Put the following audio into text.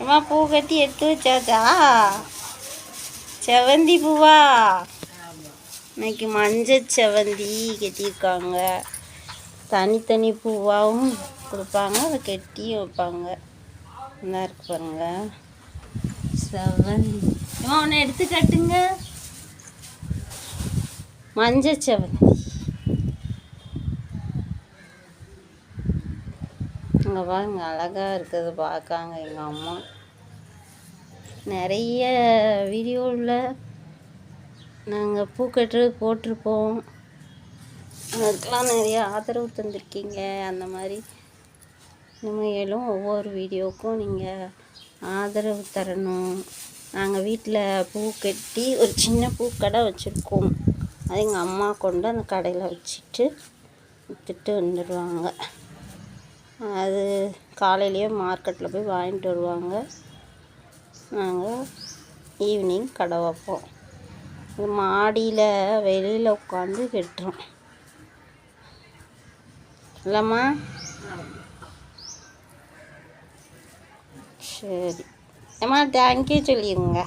அம்மா பூ கட்டி எடுத்து வச்சாச்சா? செவந்தி பூவா? இன்னைக்கு மஞ்சள் செவந்தி கட்டியிருக்காங்க. தனித்தனி பூவாகவும் கொடுப்பாங்க அதை கட்டியும் வைப்பாங்க. நல்லா இருக்கு பாருங்க. செவந்தி அம்மா ஒன்று எடுத்து கட்டுங்க. மஞ்சள் செவந்தி இங்கே பாருங்க அழகாக இருக்கிறத பார்க்காங்க எங்கள் அம்மா. நிறைய வீடியோவில் நாங்கள் பூ கட்டுறது போட்டிருப்போம். அதுக்கெலாம் நிறைய ஆதரவு தந்திருக்கீங்க. அந்த மாதிரி இனிமேலும் ஒவ்வொரு வீடியோவுக்கும் நீங்கள் ஆதரவு தரணும். நாங்கள் வீட்டில் பூ கட்டி ஒரு சின்ன பூக்கடை வச்சுருக்கோம். அது எங்கள் அம்மா கொண்டு அந்த கடையில் வச்சுட்டு விற்றுட்டு வந்துடுவாங்க அது காலையிலேயே மார்க்கெட்டில் போய் வாங்கிட்டு வருவாங்க. நாங்கள் ஈவினிங் கடை வைப்போம். மாடியில் வெளியில் உட்காந்து வெட்டுறோம். இல்லைம்மா? சரி. அம்மா தேங்க்யூ சொல்லிடுங்க